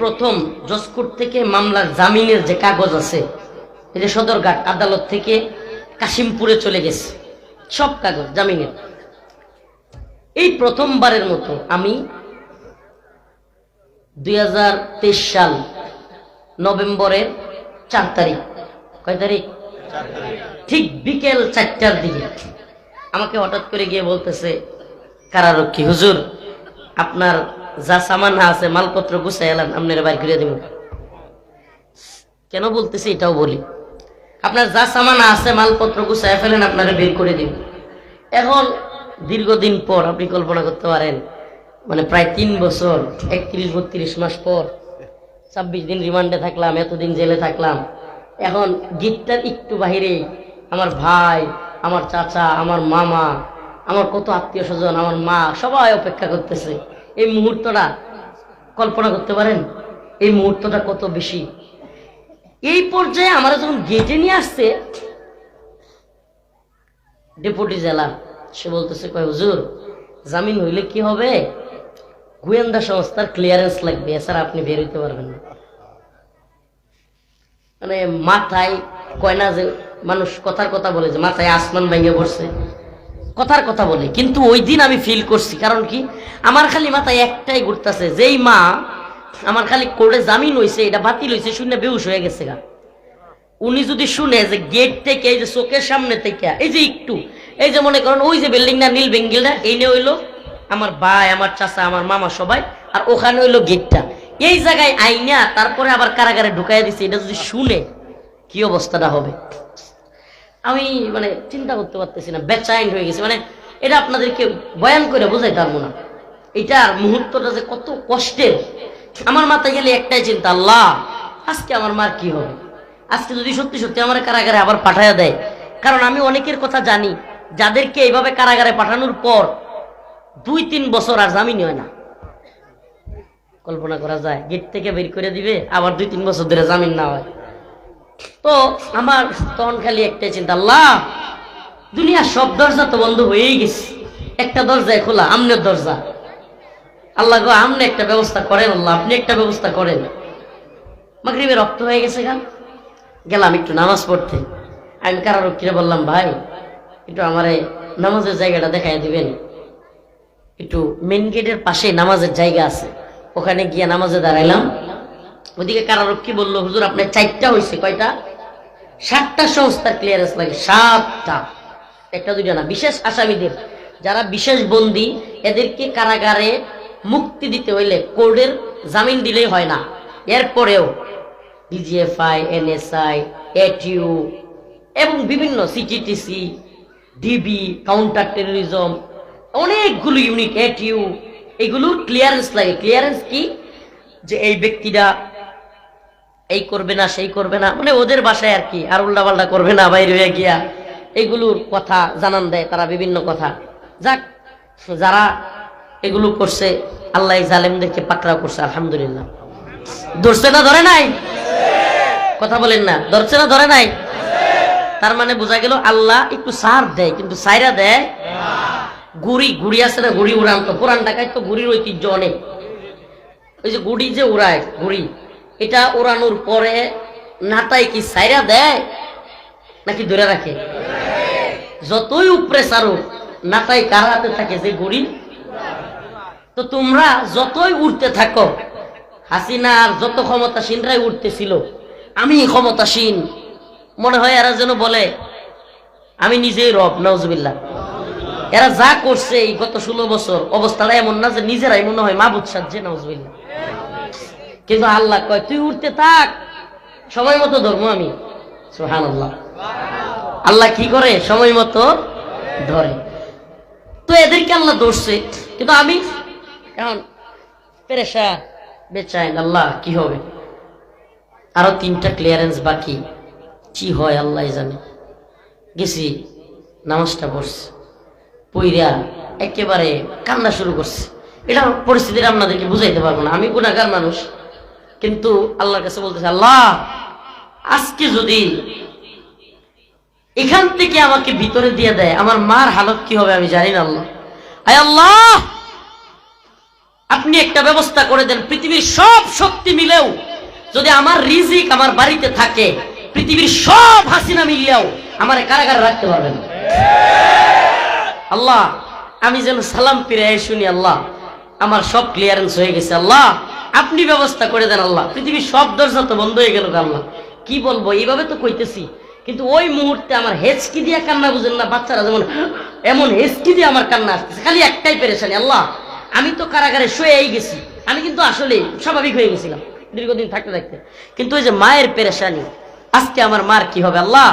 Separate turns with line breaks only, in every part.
প্রথম জজকোট থেকে মামলার জামিনের যে কাগজ আছে যে সদরঘাট আদালত থেকে কাশিমপুরে চলে গেছে। সব কাগজ জামিনের। এই প্রথমবারের মতো আমি দুই হাজার তেইশ সাল নভেম্বরের চার তারিখ। কয় তারিখ? ঠিক বিকেল চারটার দিকে আমাকে হঠাৎ করে গিয়ে বলতেছে, কারারক্ষী, হুজুর, আপনার যা সামান আছে, মালপত্র গুছাই এলাম আপনার বাইর করে দেব কেন বলতেছি এটাও বলি। আপনার যা সামান আছে, মালপত্র গুছাই ফেলেন, আপনারা বের করে দিব এখন দীর্ঘদিন পর, আপনি কল্পনা করতে পারেন মানে প্রায় তিন বছর, একত্রিশ, বত্রিশ মাস পর, ছাব্বিশ দিন রিমান্ডে থাকলাম, এতদিন জেলে থাকলাম। এখন গেটটার একটু বাহিরে, আমার ভাই, আমার চাচা, আমার মামা, আমার কত আত্মীয় স্বজন, আমার মা, সবাই অপেক্ষা করতেছে। এই মুহূর্তটা কল্পনা করতে পারেন? এই মুহূর্তটা কত বেশি? এই পর্যায়ে আমরা যখন গেটে নিয়ে আসছে, ডেপুটি জেলা, সে বলতেছে, কয় হুজুর, জামিন হইলে কি হবে? গোয়েন্দা সংস্থার ক্লিয়ারেন্স লাগবে, এছাড়া আপনি বের হইতে পারবেন না। মানে মাথায় কয় না যে, মানুষ কথার কথা বলে যে, মাথায় আসমান ভেঙে পড়ছে। কথার কথা বলে, কিন্তু ওই দিন আমি ফিল করছি, কারণ কি? আমার খালি মাথায় একটাই ঘুরতেছে যেই মা আমার খালি কোর্টে জামিন হয়েছে এটা বাতিল হয়েছে শুনে বেউস হয়ে গেছে গা। উনি যদি শুনে যে গেট থেকে, এই যে চোখের সামনে থেকে, এই যে একটু, এই যে মনে করেন ওই যে বিল্ডিংটা নীল বেঙ্গিলটা এই নিয়ে হইল আমার ভাই, আমার চাচা, আমার মামা সবাই, আর ওখানে হইল গেটটা এই জায়গায় আইনা, তারপরে আবার কারাগারে ঢুকাই দিছে, এটা যদি শুনে, কি অবস্থাটা হবে? আমি মানে চিন্তা করতে পারতেছি না বেচাইন হয়ে গেছে। মানে এটা আপনাদেরকে বয়ান করে বোঝাই পারব না। এটার মুহূর্তটা যে কত কষ্টের। আমার মাথায় গেলে একটাই চিন্তা, আল্লাহ, আজকে আমার মার কি হবে? আজকে যদি সত্যি সত্যি আমার কারাগারে আবার পাঠাইয়া দেয়। কারণ আমি অনেকের কথা জানি, যাদেরকে এইভাবে কারাগারে পাঠানোর পর দুই তিন বছর আর জামিন হয় না। কল্পনা করা যায়, গেট থেকে বের করে দিবে, আবার দুই তিন বছর ধরে জামিন না হয়। তো আমার তখন খালি একটাই চিন্তা, আল্লাহ, দুনিয়ার সব দরজা তো বন্ধ হয়েই গেছে। একটা দরজায় খোলা, আমনের দরজা। আল্লাহ গো, আমনে একটা ব্যবস্থা করেন, আল্লাহ, আপনি একটা ব্যবস্থা করেন। মাগরিবে রক্ত হয়ে গেছে গান গেলাম একটু নামাজ পড়তে। আমি কারারক্ষীরা বললাম, ভাই, একটু আমারে নামাজের জায়গাটা দেখাই দিবেন। একটু মেন গেটের পাশে নামাজের জায়গা আছে। ওখানে গিয়ে নামাজে দাঁড়াইলাম। ওদিকে কারারক্ষী বলল, হুজুর, আপনার চারটা হয়েছে কয়টা? সাতটা সংস্থার ক্লিয়ারেন্স লাগে, সাতটা। একটা দুইটা না, বিশেষ আসামিদের। যারা বিশেষ বন্দী, এদেরকে কারাগারে মুক্তি দিতে হইলে কোর্টের জামিন দিলেই হয় না। এরপরেও ডিজিএফআই এনএসআই এটিউ এবং বিভিন্ন সিটিটিসি ডিবি কাউন্টার টেরোরিজম অনেকগুলো ইউনিট এটিউ এগুলোর ক্লিয়ারেন্স লাগে। ক্লিয়ারেন্স কি? যে এই ব্যক্তিটা এই করবে না, সেই করবে না। মানে ওদের বাসায় আর কি, আর উল্টা পাল্টা করবে না, বাইরে হয়ে গিয়া। এগুলোর কথা জানান দেয় তারা বিভিন্ন কথা। যাক, যারা এগুলো করছে, আল্লাহ জালেমদেরকে পাকড়াও করছে, আলহামদুলিল্লাহ। ধরছে না, ধরে নাই? কথা বলেন না। ধরছে না, ধরে নাই? তার মানে বোঝা গেল আল্লাহ একটু সার দেয়, কিন্তু সাইরা দেয় গুড়ি। গুড়ি আছে না, গুড়ি উড়ান তো। পুরান ঢাকায় তো গুড়ির ঐতিহ্য অনেক। ওই যে গুড়ি যে উড়ায়, গুড়ি। এটা উড়ানোর পরে নাটাই কি সাইরা দেয়? নাকি ধরে রাখে? যতই উপরে সারুক নাটাই কার হাতে থাকে যে গুড়ি তো তোমরা যতই উঠতে থাকো, হাসিনার যত ক্ষমতাসীনরাই উঠতেছিল আমি ক্ষমতাসীন। মনে হয় এরা যেন বলে, আমি নিজেই রব নজবিল্লা এরা যা করছে এই গত ষোলো বছর, অবস্থাটা এমন না যে নিজেরাই মনে হয় মাবুদ সাজছে নজবিল্লা কিন্তু আল্লাহ কয়, তুই উঠতে থাক। সময় মতো ধর্ম আমি। সোহান আল্লাহ আল্লাহ কি করে? সময় মতো ধরে। তো এদেরকে আল্লাহ ধরছে। কিন্তু আমি এখন পেরেশা বেচাইন। আল্লাহ, কি হবে? আরও তিনটা ক্লিয়ারেন্স বাকি। কি হয় আল্লাহ জানে। গেছি, নামাজটা পড়ছে। পইরা একেবারে কান্না শুরু করছে। এটা পরিস্থিতিটা আপনাদেরকে বুঝাইতে পারব না। আমি গুণাগার মানুষ। কিন্তু আল্লাহর কাছে বলতেছে, আল্লাহ, আজকে যদি এখান থেকে আমাকে ভিতরে দিয়ে দেয়, আমার মার হালত কি হবে আমি জানি না আল্লাহ। আয় আল্লাহ, আপনি একটা ব্যবস্থা করে দেন, পৃথিবীর সব শক্তি মিলেও যদি আমার রিজিক আমার বাড়িতে থাকে, পৃথিবীর সব হাসিনা মিললেও আমার কারাগারে রাখতে পারবেন আল্লাহ, আমি যেন সালাম ফিরে শুনি, আল্লাহ, আমার সব ক্লিয়ারেন্স হয়ে গেছে, আল্লাহ আপনি ব্যবস্থা করে দেন আল্লাহ। পৃথিবীর সব দরজা তো বন্ধ হয়ে গেল আল্লাহ। কি বলব, এইভাবে তো কইতেছি। কিন্তু ওই মুহূর্তে আমার হেচকি দিয়ে কান্না বুঝেন না বাচ্চারা যেমন, এমন হেচকি দিয়ে আমার কান্না আসতেছে। খালি একটাই পেরেশানি, আল্লাহ, আমি তো কারাগারে শুয়েই গেছি। আমি কিন্তু আসলে স্বাভাবিক হয়ে গেছিলাম, দীর্ঘদিন থাকতে থাকতে। কিন্তু ওই যে মায়ের পেরেশানি, আজকে আমার মার কি হবে আল্লাহ?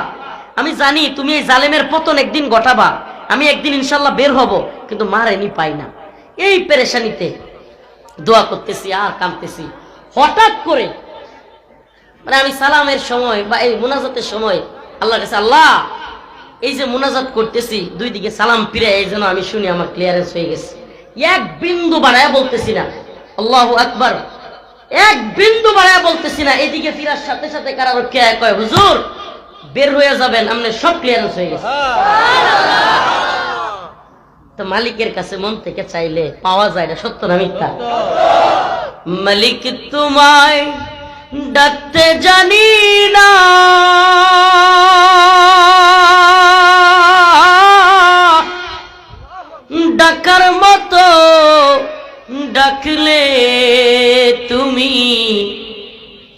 আমি জানি তুমি এই জালেমের পতন একদিন ঘটাবা, আমি একদিন ইনশাল্লাহ বের হব, কিন্তু মার এনি পাই না। এই পেরেশানিতে দোয়া করতেছি, আর কামতেছি হঠাৎ করে মানে আমি সালামের সময় বা এই মুনাজাতের সময় আল্লাহর কাছে, আল্লাহ, এই যে মুনাজাত করতেছি, দুই দিকে সালাম ফিরে, এই জন্য আমি শুনি আমার ক্লিয়ারেন্স হয়ে গেছে। এক বিন্দু বাড়ায় বলতেছি না। আল্লাহ আকবার। এক বিন্দু বাড়ায় বলতেছি না। এদিকে ফিরার সাথে সাথে কারার কে কয়, হুজুর, বের হয়ে যাবেন। আপনি সব ক্লিয়ারেন্স হয়ে গেছে। তো মালিকের কাছে মন থেকে চাইলে পাওয়া যায় না, সত্য না মিথ্যা? মালিক তোমায় ডাকতে জানি না। ডাকার মতো ডাকলে তুমি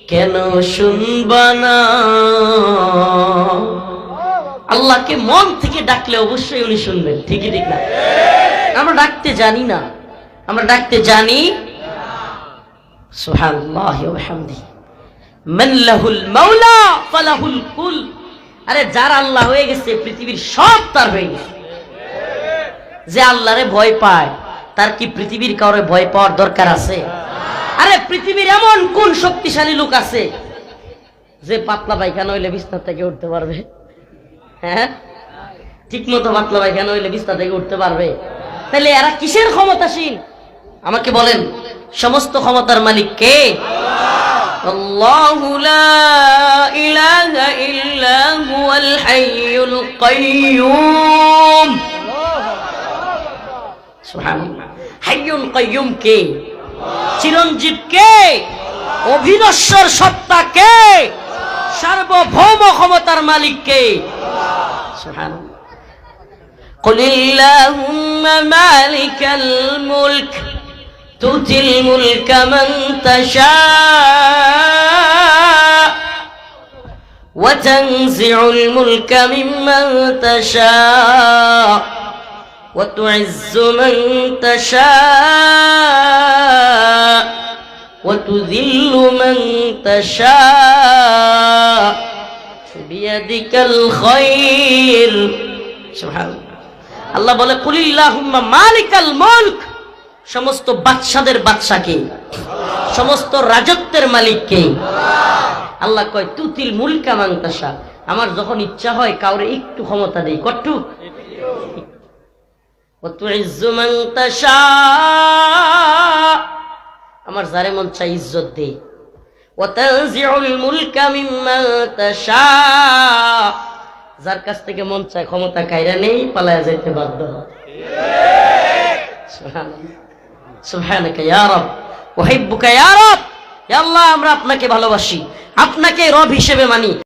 কেন শুনবা না? আল্লাহকে মন থেকে ডাকলে অবশ্যই উনি শুনবেন, ঠিকই ঠিক না? আমরা ডাকতে জানি না। আমরা ডাকতে জানি আরে যার আল্লাহ হয়ে গেছে, পৃথিবীর সব তার হয়ে গেছে। যে আল্লাহরে ভয় পায়, তার কি পৃথিবীর কাউরে ভয় পাওয়ার দরকার আছে? আরে পৃথিবীর এমন কোন শক্তিশালী লোক আছে, যে পাতলা পায়খানা হইলে বিছনা থেকে উঠতে পারবে? হ্যাঁ? ঠিক মতো পাতলা পায়খানা হইলে বিস্তার থেকে উঠতে পারবে? তাহলে এরা কিসের ক্ষমতাসীন আমাকে বলেন, সমস্ত ক্ষমতার মালিক কে? কে? চিরঞ্জীব কে? অভিনশ্বর সত্তা কে? সার্বভৌম ক্ষমতার মালিক কে? سبحان الله. قل اللهم مالك الملك تؤتي الملك من تشاء وتنزع الملك ممن تشاء وتعز من تشاء وتذل من تشاء. আল্লাহ বলে, কুলিল্লাহুম্মা মালিকাল মুলক। সমস্ত বাদশাদের সমস্ত রাজত্বের আল্লাহ কয়, তুতিল মুলকা মাংতাসা আমার যখন ইচ্ছা হয়, কাউরে একটু ক্ষমতা দেই। কট্টু আমার যারে মন চাই ইজ্জত দেই। وتنزع الملك ممن تشاء যার কাছ থেকে মন চায় ক্ষমতা কাইরা নেই পালায়া যাইতে বাধ্য হয় সুবহানাল্লাহ সুবহানাকা ইয়া রব উহিব্বুকা ইয়া রব ইয়া আল্লাহ আমরা আপনাকে ভালোবাসি আপনাকে রব হিসেবে মানি